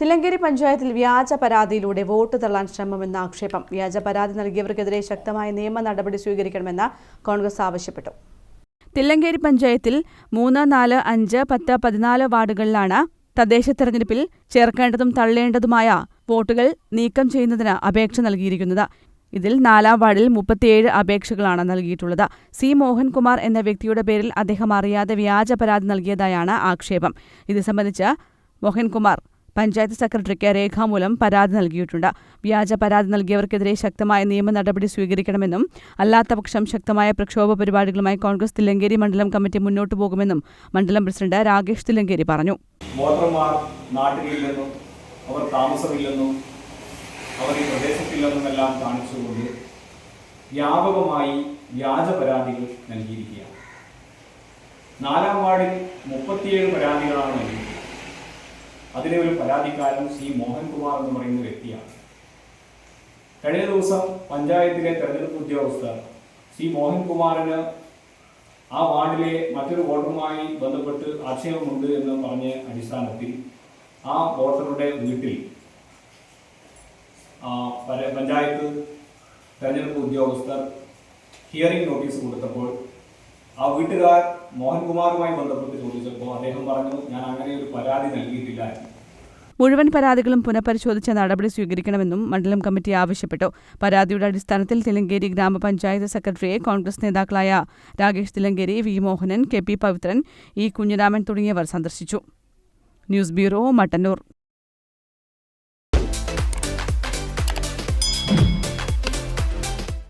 തില്ലങ്കേരി പഞ്ചായത്തിൽ വ്യാജ പരാതിയിലൂടെ വോട്ട് തള്ളാൻ ശ്രമമെന്ന ആക്ഷേപം. വ്യാജ പരാതി നൽകിയവർക്കെതിരെ ശക്തമായ നിയമ നടപടി സ്വീകരിക്കണമെന്ന് കോൺഗ്രസ് ആവശ്യപ്പെട്ടു. തില്ലങ്കേരി പഞ്ചായത്തിൽ മൂന്ന് നാല് അഞ്ച് പത്ത് പതിനാല് വാർഡുകളിലാണ് തദ്ദേശ തെരഞ്ഞെടുപ്പിൽ ചേർക്കേണ്ടതും തള്ളേണ്ടതുമായ വോട്ടുകൾ നീക്കം ചെയ്യുന്നതിന് അപേക്ഷ നൽകിയിരിക്കുന്നത്. ഇതിൽ നാലാം വാർഡിൽ മുപ്പത്തിയേഴ് അപേക്ഷകളാണ് നൽകിയിട്ടുള്ളത്. സി മോഹൻകുമാർ എന്ന വ്യക്തിയുടെ പേരിൽ അദ്ദേഹം അറിയാതെ വ്യാജ പരാതി നൽകിയതായാണ് ആക്ഷേപം. ഇത് സംബന്ധിച്ച് മോഹൻകുമാർ പഞ്ചായത്ത് സെക്രട്ടറിക്ക് രേഖാമൂലം പരാതി നൽകിയിട്ടുണ്ട്. വ്യാജ പരാതി നൽകിയവർക്കെതിരെ ശക്തമായ നിയമ നടപടി സ്വീകരിക്കണമെന്നും അല്ലാത്തപക്ഷം ശക്തമായ പ്രക്ഷോഭ പരിപാടികളുമായി കോൺഗ്രസ് തില്ലങ്കേരി മണ്ഡലം കമ്മിറ്റി മുന്നോട്ടു പോകുമെന്നും മണ്ഡലം പ്രസിഡന്റ് രാകേഷ് തില്ലങ്കേരി പറഞ്ഞു. അവർ കാണിച്ചുകൊണ്ട് വ്യാപകമായി വ്യാജ പരാതികൾ നൽകിയിരിക്കുകയാണ്. നാലാം വാർഡിൽ മുപ്പത്തിയേഴ് പരാതികളാണ് നൽകിയിരിക്കുന്നത്. അതിലെ ഒരു പരാതിക്കാരൻ ശ്രീ മോഹൻകുമാർ എന്ന് പറയുന്ന വ്യക്തിയാണ് കഴിഞ്ഞ ദിവസം പഞ്ചായത്തിലെ തെരഞ്ഞെടുപ്പ് ഉദ്യോഗസ്ഥർ ശ്രീ മോഹൻകുമാറിന് ആ വാർഡിലെ മറ്റൊരു വോട്ടറുമായി ബന്ധപ്പെട്ട് ആക്ഷേപമുണ്ട് എന്ന് പറഞ്ഞ അടിസ്ഥാനത്തിൽ ആ വോട്ടറുടെ വീട്ടിൽ പഞ്ചായത്ത് തെരഞ്ഞെടുപ്പ് ഉദ്യോഗസ്ഥർ ഹിയറിംഗ് നോട്ടീസ് കൊടുത്തപ്പോൾ ആ വീട്ടുകാർ മോഹൻകുമാറുമായി ബന്ധപ്പെട്ട് ചോദിച്ചപ്പോൾ അദ്ദേഹം പറഞ്ഞു ഞാൻ അങ്ങനെ ഒരു പരാതി നൽകിയിട്ടില്ല എന്ന്." മുഴുവൻ പരാതികളും പുനഃപരിശോധിച്ച നടപടി സ്വീകരിക്കണമെന്നും മണ്ഡലം കമ്മിറ്റി ആവശ്യപ്പെട്ടു. പരാതിയുടെ അടിസ്ഥാനത്തിൽ തിലങ്കേരി ഗ്രാമപഞ്ചായത്ത് സെക്രട്ടറിയെ കോൺഗ്രസ് നേതാക്കളായ Rakesh Thillankeri V Mohanan K P Pavithran E Kunhiraman തുടങ്ങിയവർ സന്ദർശിച്ചു. News bureau Mattannur.